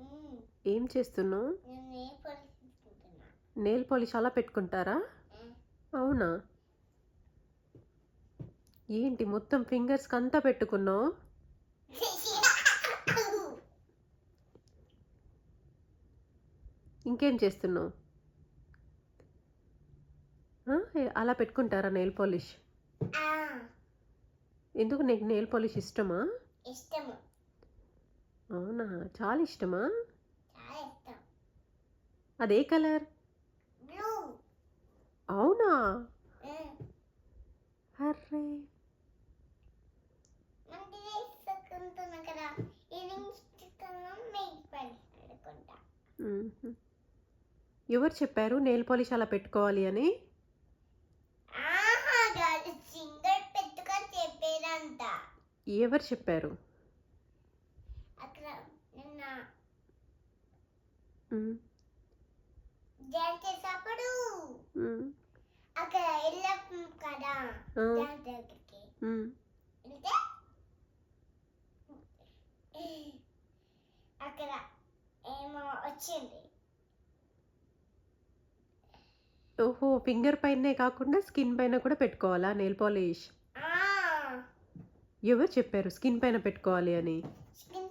మ్మ్. ఏం చేస్తున్నావు? Nail polish అలా పెట్టుకుంటారా. అవునా? ఏంటి మొత్తం ఫింగర్స్కి అంతా పెట్టుకున్నావు? ఇంకేం చేస్తున్నావు? అలా పెట్టుకుంటారా నెయిల్ పాలిష్? ఎందుకు నీకు నెయిల్ పాలిష్ ఇష్టమా? ఇష్టము. అవునా? చాలా ఇష్టమా? అదే కలర్? అవునా. అర్రే. ఎవరు చెప్పారు నెయిల్ పాలిష్ అలా పెట్టుకోవాలి అని? ఎవరు చెప్పారు? డ్యాన్స్ చేసేటప్పుడు మ్మ్. అక్కడ వెళ్ళాం కదా డ్యాన్స్ దగ్గరికి. వెళ్తే అక్కడ ఏమో వచ్చింది. ఓహో ఫింగర్ పైనే కాకుండా స్కిన్ పైన కూడా పెట్టుకోవాలా నెయిల్ పాలిష్? ఆ. ఎవరు చెప్పారు స్కిన్ పైన పెట్టుకోవాలి అని? స్కిన్